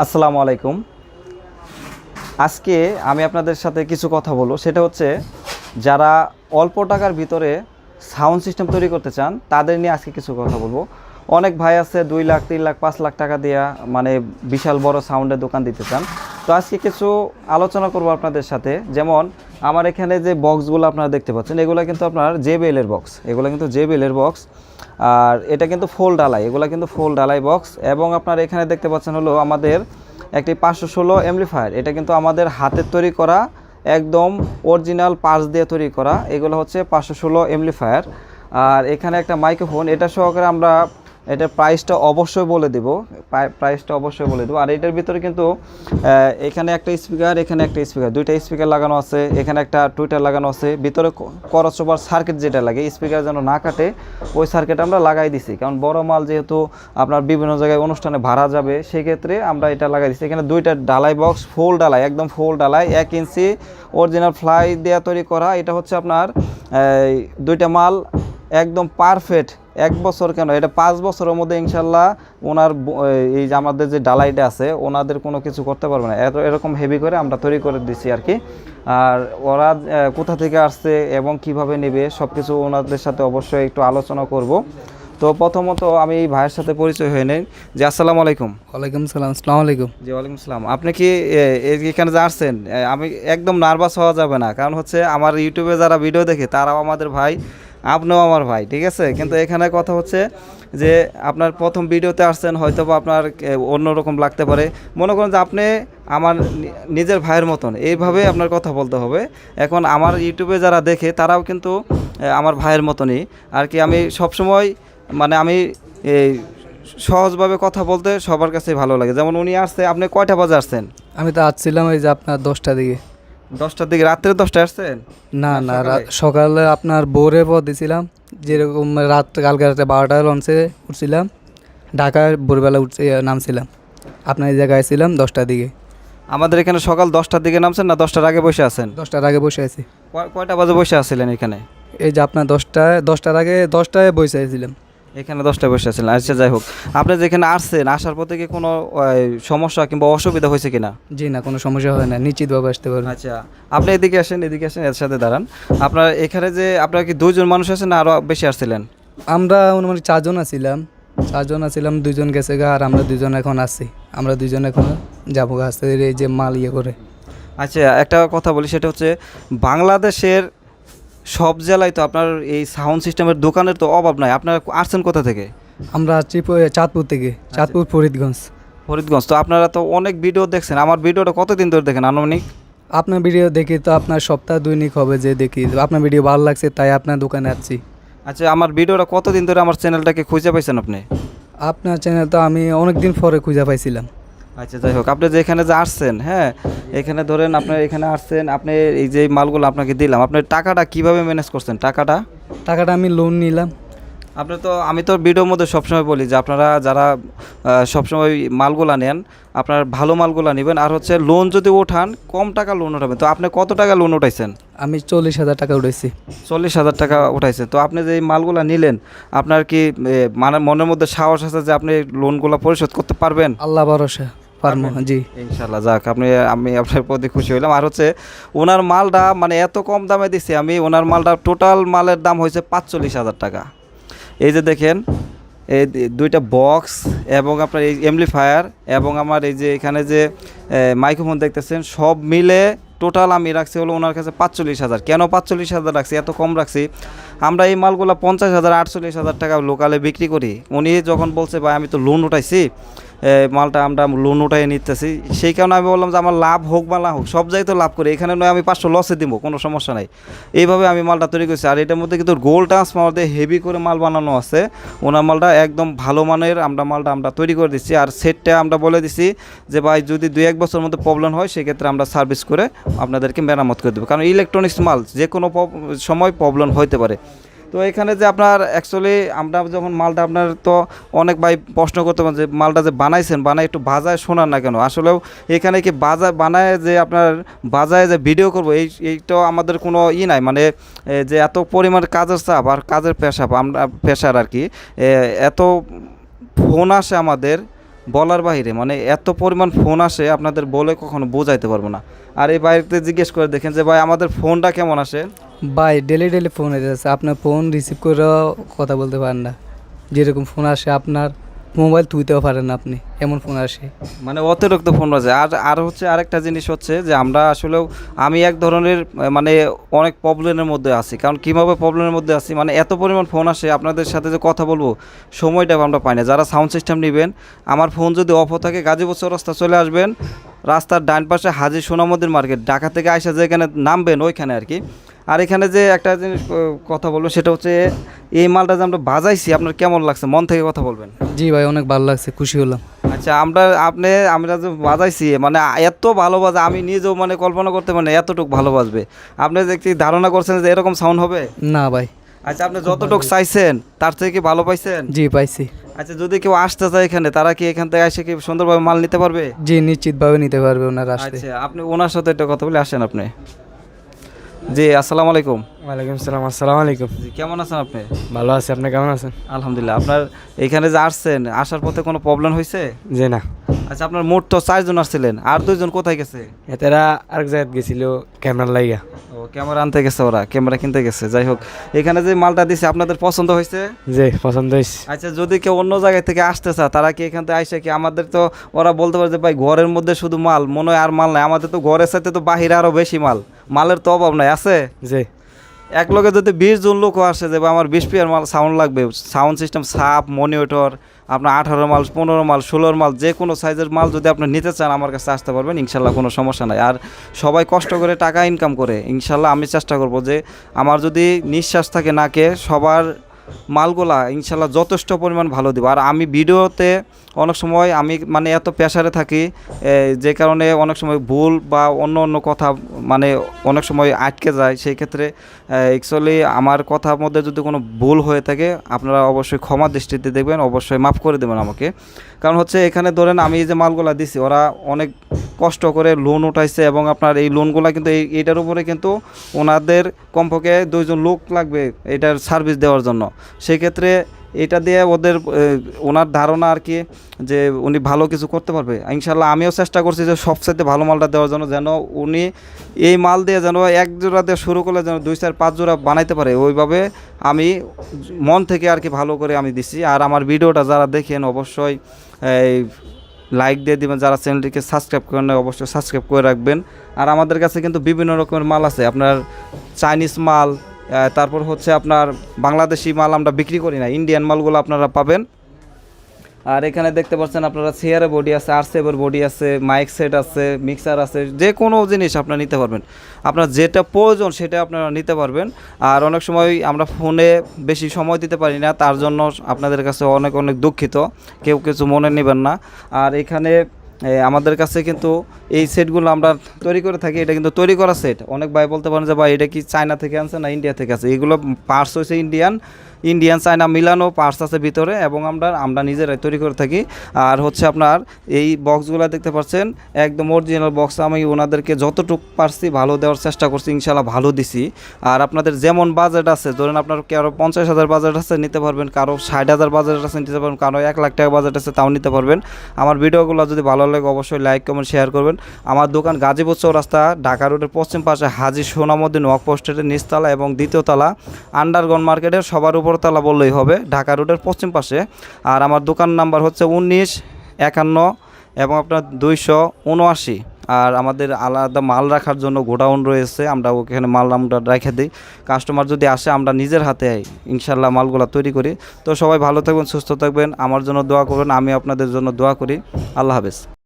আসসালামু আলাইকুম। আজকে আমি আপনাদের সাথে কিছু কথা বলব। সেটা হচ্ছে, যারা অল্প টাকার ভিতরে সাউন্ড সিস্টেম তৈরি করতে চান, তাদের নিয়ে আজকে কিছু কথা বলব। অনেক ভাই আছে, দুই লাখ, তিন লাখ, পাঁচ লাখ টাকা দিয়া মানে বিশাল বড় সাউন্ডের দোকান দিতে চান। তো আজকে কিছু আলোচনা করব আপনাদের সাথে। যেমন আমার এখানে যে বক্সগুলো আপনারা দেখতে পাচ্ছেন, এগুলো কিন্তু আপনার জেবেলের বক্স এগুলো কিন্তু জেবেলের বক্স আর এটা কিন্তু ফোল ডালাই এগুলো কিন্তু ফোল ডালাই বক্স এবং আপনার এখানে দেখতে পাচ্ছেন হলো আমাদের একটি পাঁচশো ষোলো এমপ্লিফায়ার এটা কিন্তু আমাদের হাতের তৈরি করা, একদম অরিজিনাল পার্স দিয়ে তৈরি করা, এগুলো হচ্ছে পাঁচশো ষোলো এমপ্লিফায়ার আর এখানে একটা মাইক্রোফোন এটা সহকারে আমরা এটার প্রাইসটা অবশ্যই বলে দেব। প্রাইসটা অবশ্যই বলে দেবো। আর এটার ভিতরে কিন্তু এখানে একটা স্পিকার এখানে একটা স্পিকার দুইটা স্পিকার লাগানো আছে, এখানে একটা টুইটার লাগানো আছে। ভিতরে করস ওভার সার্কিট যেটা লাগে স্পিকার যেন না কাটে, ওই সার্কিট আমরা লাগাই দিছি। কারণ বড় মাল যেহেতু আপনার বিভিন্ন জায়গায় অনুষ্ঠানে ভাড়া যাবে, সেক্ষেত্রে আমরা এটা লাগাই দিচ্ছি এখানে দুইটা ডালাই বক্স ফুল ডালাই একদম ফুল ডালাই এক ইঞ্চি অরিজিনাল ফ্লাই দেওয়া তৈরি করা। এটা হচ্ছে আপনার দুইটা মাল একদম পারফেক্ট এক বছর কেন? এটা পাঁচ বছরের মধ্যে ইনশাল্লাহ ওনার এই যে আমাদের যে ডালাইটা আছে ওনাদের কোনো কিছু করতে পারবে না। এত এরকম হেভি করে আমরা তৈরি করে দিছি আর কি। আর ওরা কোথা থেকে আসছে এবং কীভাবে নেবে সব কিছু ওনাদের সাথে অবশ্যই একটু আলোচনা করব। তো প্রথমত আমি এই ভাইয়ের সাথে পরিচয় হয়ে নেই। যে আসসালামু আলাইকুম। ওয়ালাইকুম সালাম আসসালামু আলাইকুম। জি ওয়ালাইকুম আসসালাম আপনি কি এখানে যে আসছেন আমি একদম নার্ভাস হওয়া যাবে না। কারণ হচ্ছে আমার ইউটিউবে যারা ভিডিও দেখে তারাও আমাদের ভাই আপনিও আমার ভাই, ঠিক আছে? কিন্তু এখানে কথা হচ্ছে যে আপনার প্রথম ভিডিওতে আসছেন হয়তো বা আপনার অন্যরকম লাগতে পারে। মনে করেন যে আপনি আমার নিজের ভাইয়ের মতন, এইভাবে আপনার কথা বলতে হবে। এখন আমার ইউটিউবে যারা দেখে, তারাও কিন্তু আমার ভাইয়ের মতনই। আর কি আমি সবসময় মানে আমি এই সহজভাবে কথা বলতে সবার কাছে ভালো লাগে। যেমন উনি আসছে, আপনি কয়টা বাজে আসছেন? আমি তো আসছিলাম এই যে আপনার দশটা দিকে। দশটার দিকে রাত্রে দশটায় আসছেন? না না সকালে? আপনার ভোরে পর দিছিলাম যেরকম রাত কালকে রাতে বারোটায় লঞ্চে উঠছিলাম ঢাকায় ভোরবেলা উঠছে নামছিলাম। আপনার এই জায়গায় ছিলাম দশটার দিকে। আমাদের এখানে সকাল দশটার দিকে নামছেন না দশটার আগে বসে আছেন? দশটার আগে বসে আছি। কয়টা বাজে বসে আছিলেন এখানে? এই যে আপনার দশটায় দশটার আগে দশটায় বসে আছিলাম। এখানে দশটায় বসে আছিলেন আচ্ছা যাই হোক। আপনি যেখানে আসছেন আসার পথে কি কোনো সমস্যা কিংবা অসুবিধা হয়েছে কিনা? জি না কোনো সমস্যা হয় না। নিশ্চিতভাবে আসতে পারবেন আচ্ছা আপনি এদিকে আসেন এদিকে আসেন এর সাথে দাঁড়ান। আপনার এখানে যে আপনার কি দুজন মানুষ আছেন না আরও বেশি আসছিলেন? আমরা অনুমানিক চারজন আছিলাম। চারজন আছিলাম দুজন গেছে গা আর আমরা দুজন এখন আছি। আমরা দুজন এখন যাব গা আস্তে এই যে মাল ইয়ে করে। আচ্ছা একটা কথা বলি সেটা হচ্ছে বাংলাদেশের সব জেলায় তো আপনার এই সাউন্ড সিস্টেমের দোকানের তো অভাব নাই। আপনারা আসছেন কোথা থেকে? আমরা চাঁদপুর থেকে। চাঁদপুর ফরিদগঞ্জ। ফরিদগঞ্জ। তো আপনারা তো অনেক ভিডিও দেখছেন। আমার ভিডিওটা কতদিন ধরে দেখেন আনুমানিক? আপনার ভিডিও দেখি তো আপনার সপ্তাহ দৈনিক হবে যে দেখি। আপনার ভিডিও ভালো লাগছে তাই আপনার দোকানে আসছি। আচ্ছা আমার ভিডিওটা কতদিন ধরে আমার চ্যানেলটাকে খুঁজে পাইছেন আপনি? আপনার চ্যানেল তো আমি অনেক দিন পরে খুঁজে পাইছিলাম। আচ্ছা যাই হোক। আপনি যে এখানে যে আসছেন হ্যাঁ এখানে ধরেন আপনি এখানে আসছেন আপনি এই যে মালগুলো আপনাকে দিলাম আপনি টাকাটা কীভাবে ম্যানেজ করছেন? টাকাটা? টাকাটা আমি লোন নিলাম। আপনি তো আমি তো ভিডিওর মধ্যে সবসময় বলি যে আপনারা যারা সবসময় মালগুলা নেন আপনার ভালো মালগুলা নেবেন। আর হচ্ছে লোন যদি ওঠান কম টাকা লোন উঠাবেন তো আপনি কত টাকা লোন উঠাইছেন? আমি চল্লিশ হাজার টাকা উঠেছি চল্লিশ হাজার টাকা উঠাইছেন। তো আপনি যে এই মালগুলা নিলেন আপনার কি মানে মনের মধ্যে সাহস আছে যে আপনি লোনগুলো পরিশোধ করতে পারবেন? আল্লাহ ভরসা। পারব জি। ইনশাল্লাহ যাক আপনি আমি আপনার প্রতি খুশি হইলাম। আর হচ্ছে ওনার মালটা মানে এত কম দামে দিছি আমি ওনার মালটা টোটাল মালের দাম হয়েছে পাঁচচল্লিশ হাজার টাকা। এই যে দেখেন এই দুইটা বক্স এবং আপনার এই এমপ্লিফায়ার এবং আমার এই যে এখানে যে মাইক্রোফোন দেখতেছেন সব মিলে টোটাল আমি রাখছি হলো ওনার কাছে পাঁচচল্লিশ হাজার। কেন পাঁচচল্লিশ হাজার রাখছি? এত কম রাখছি। আমরা এই মালগুলো পঞ্চাশ হাজার আটচল্লিশ হাজার টাকা লোকালে বিক্রি করি। উনি যখন বলছে ভাই আমি তো লোন উঠাইছি। মালটা আমরা লোন উঠাই নিতেছি। সেই কারণে আমি বললাম যে আমার লাভ হোক বা না হোক, সব জায়গায় তো লাভ করি। এখানে নয়, আমি পাঁচশো লসে দিব, কোনো সমস্যা নাই। এইভাবে আমি মালটা তৈরি করছি। আর এটার মধ্যে কিন্তু গোল ট্রান্সফার দিয়ে হেভি করে মাল বানানো আছে। ওনার মালটা একদম ভালো মানের আমরা মালটা আমরা তৈরি করে দিচ্ছি। আর সেটটা আমরা বলে দিছি যে, ভাই, যদি দুই, এক বছরের মধ্যে প্রবলেম হয়, সেক্ষেত্রে আমরা সার্ভিস করে আপনাদেরকে মেরামত করে দেবো। কারণ ইলেকট্রনিক্স মাল যে কোনো সময় প্রবলেম হইতে পারে। তো এখানে যে আপনার অ্যাকচুয়ালি আমরা যখন মালটা আপনার তো অনেক ভাই প্রশ্ন করতে পারেন যে মালটা যে বানাইছেন, বানায় একটু বাজায় শোনান না কেন? আসলেও এখানে কি বাজায়, বানায় যে আপনার বাজায় যে ভিডিও করব, এই, এইটা আমাদের কোনো ই নাই। মানে যে এত পরিমাণ কাজের চাপ আর কাজের পেশা, আমরা, পেশার আর কি এত ফোন আসে আমাদের বলার বাইরে মানে এত পরিমাণ ফোন আসে আপনাদের বলে কখনো বোঝাইতে পারব না। আর এই বাইরেতে জিজ্ঞেস করে দেখেন যে, ভাই, আমাদের ফোনটা কেমন আসে? ভাই ডেলি ডেলি ফোন এসেছে আপনার ফোন রিসিভ করেও কথা বলতে পারেন না। যেরকম ফোন আসে, আপনার মোবাইল তুইতেও পারেন না আপনি। এমন ফোন আসে। মানে অতিরিক্ত ফোন আছে আর আর হচ্ছে আরেকটা জিনিস হচ্ছে যে, আমরা আসলেও আমি এক ধরনের মানে অনেক প্রবলেমের মধ্যে আছি। কারণ কীভাবে প্রবলেমের মধ্যে আছি? মানে এত পরিমাণ ফোন আসে, আপনাদের সাথে যে কথা বলব, সময়টা আমরা পাই না। যারা সাউন্ড সিস্টেম নেবেন, আমার ফোন যদি অফ থাকে, গাজীপুর রাস্তা চলে আসবেন। রাস্তার ডান পাশে হাজি সোনামদির মার্কেট ঢাকা থেকে আসা যেখানে নামবেন, ওইখানে আর কি। আর এখানে যে একটা জিনিস কথা বলব সেটা হচ্ছে এই মালটা যে আমরা বাজাইছি আপনার কেমন লাগছে? মন থেকে কথা বলবেন। জি ভাই অনেক ভালো লাগছে খুশি হলাম। আচ্ছা আমরা আপনি আমরা যে বাজাইছি মানে এত ভালো বাজে আমি নিজেও মানে কল্পনা করতে মানে এতটুকু ভালো বাজবে। আপনি যে কি ধারণা করছেন যে এরকম সাউন্ড হবে? না ভাই। আচ্ছা আপনি যতটুকু চাইছেন তার থেকে কি ভালো পাইছেন? জি পাইছি। আচ্ছা যদি কেউ আসতে চায় এখানে তারা কি এখান থেকে এসে কি সুন্দরভাবে মাল নিতে পারবে? জি নিশ্চিতভাবে নিতে পারবে ওনার আসতে। আচ্ছা আপনি ওনার সাথে একটা কথা বলে আসেন আপনি। জি আসসালামু আলাইকুম। ওয়ালাইকুম সালাম আসসালামু আলাইকুম। জি কেমন আছেন আপনি? ভালো আছি আপনি কেমন আছেন? আলহামদুলিল্লাহ আপনার এখানে যে আসছেন আসার পথে কোনো প্রবলেম হয়েছে? যে না। আচ্ছা আপনার মোট তো চারজন আসছিলেন আর দুইজন কোথায় গেছে? এতেরা আরেক জায়গায় গেছিল ক্যামেরা লাইগা। ও ক্যামেরা আনতে গেছে ওরা ক্যামেরা কিনতে গেছে যাই হোক। এখানে যে মালটা দিছে আপনাদের পছন্দ হয়েছে? জি পছন্দ হয়েছে। আচ্ছা যদি কেউ অন্য জায়গা থেকে আসতে চায় তারা কি এখান থেকে আইসে কি আমাদের তো ওরা বলতে পারে যে ভাই ঘরের মধ্যে শুধু মাল মনে হয় আর মাল নাই আমাদের তো ঘরের সাথে তো বাহিরে আরও বেশি মাল। মালের তো অভাব নাই আছে? যে এক লোকে যদি বিশ জন লোকও আসে যে আমার বিশ পিয়ার মাল সাউন্ড লাগবে সাউন্ড সিস্টেম সাপ মনিটর আপনার আঠারো মাল পনেরো মাল ষোলোর মাল যে কোনো সাইজের মাল যদি আপনি নিতে চান আমার কাছে আসতে পারবেন ইনশাল্লাহ কোনো সমস্যা নাই। আর সবাই কষ্ট করে টাকা ইনকাম করে ইনশাল্লাহ আমি চেষ্টা করব যে আমার যদি নিঃশ্বাস থাকে নাকে সবার মালগুলা, ইনশাল্লাহ যথেষ্ট পরিমাণ ভালো দিব। আর আমি ভিডিওতে অনেক সময় আমি মানে এত প্রেশারে থাকি যে কারণে অনেক সময় ভুল বা অন্য অন্য কথা মানে অনেক সময় আটকে যায়। সেই ক্ষেত্রে অ্যাকচুয়ালি আমার কথার মধ্যে যদি কোনো ভুল হয়ে থাকে, আপনারা অবশ্যই ক্ষমা দৃষ্টিতে দেখবেন, অবশ্যই মাফ করে দেবেন আমাকে। কারণ হচ্ছে এখানে ধরেন আমি যে মালগুলা দিছি, ওরা অনেক কষ্ট করে লোন উঠাইছে এবং আপনার এই লোনগুলা কিন্তু এই, এইটার উপরে কিন্তু ওনাদের কমপক্ষে দুইজন লোক লাগবে এটার সার্ভিস দেওয়ার জন্য। সেক্ষেত্রে এটা দিয়ে ওদের ওনার ধারণা আর কি যে উনি ভালো কিছু করতে পারবে। ইনশাল্লাহ আমিও চেষ্টা করছি যে সবচাইতে ভালো মালটা দেওয়ার জন্য যেন উনি এই মাল দিয়ে যেন এক জোড়া দিয়ে শুরু করলে যেন দুই চার পাঁচ জোড়া বানাইতে পারে, ওইভাবে আমি মন থেকে আর কি ভালো করে আমি দিছি। আর আমার ভিডিওটা যারা দেখেন অবশ্যই, এই লাইক দিয়ে দিবেন, যারা চ্যানেলটিকে সাবস্ক্রাইব করেন অবশ্যই সাবস্ক্রাইব করে রাখবেন। আর আমাদের কাছে কিন্তু বিভিন্ন রকমের মাল আছে, আপনার চাইনিজ মাল তারপর হচ্ছে আপনার বাংলাদেশি মাল আমরা বিক্রি করি না ইন্ডিয়ান মালগুলো আপনারা পাবেন। আর এখানে দেখতে পাচ্ছেন আপনারা চেয়ারে বডি আছে আর সেভের বডি আছে মাইক সেট আছে মিক্সার আছে, যে কোনো জিনিস আপনারা নিতে পারবেন। আপনার যেটা প্রয়োজন সেটা আপনারা নিতে পারবেন। আর অনেক সময় আমরা ফোনে বেশি সময় দিতে পারি না, তার জন্য আপনাদের কাছে অনেক অনেক দুঃখিত, কেউ কিছু মনে নেবেন না। আর এখানে আমাদের কাছে কিন্তু এই সেটগুলো আমরা তৈরি করে থাকি। এটা কিন্তু তৈরি করা সেট। অনেক ভাই বলতে পারেন যে, ভাই, এটা কি চায়না থেকে আনছে না ইন্ডিয়া থেকে আছে এগুলো পার্টস হয়েছে ইন্ডিয়ান। ইন্ডিয়ান চায়না মিলানো পার্টস আছে ভিতরে এবং আমরা আমরা নিজেরাই তৈরি করে থাকি। আর হচ্ছে আপনার, এই বক্সগুলো দেখতে পাচ্ছেন, একদম অরিজিনাল বক্স আমি ওনাদেরকে যতটুকু পারছি ভালো দেওয়ার চেষ্টা করছি ইনশাল্লাহ ভালো দিছি। আর আপনাদের যেমন বাজেট আছে, ধরেন আপনার কারও পঞ্চাশ হাজার বাজেট আছে নিতে পারবেন, কারও ষাট হাজার বাজেট আছে নিতে পারবেন, কারও এক লাখ টাকা বাজেট আছে তাও নিতে পারবেন। আমার ভিডিওগুলো যদি ভালো লাগে অবশ্যই লাইক কমেন্ট শেয়ার করবেন। আমার দোকান গাজীপুর চৌরাস্তা, ঢাকা রোডের পশ্চিম পাশে হাজি সোনামুদ্দিন ওয়াক পোস্টের নিচতলা এবং দ্বিতীয় তলা আন্ডারগ্রাউন্ড মার্কেটের সবার উপর তলা বললেই হবে, ঢাকা রোডের পশ্চিম পাশে। আর আমার দোকান নাম্বার হচ্ছে উনিশ একান্ন এবং আপনার দুইশো উনআশি। আর আমাদের আলাদা মাল রাখার জন্য গোডাউন রয়েছে, আমরা ওখানে মাল আমরা রেখে দিই। কাস্টমার যদি আসে, আমরা নিজের হাতে ইনশাল্লাহ মালগুলো তৈরি করি। তো সবাই ভালো থাকবেন, সুস্থ থাকবেন, আমার জন্য দোয়া করবেন আমি আপনাদের জন্য দোয়া করি। আল্লাহ হাফেজ।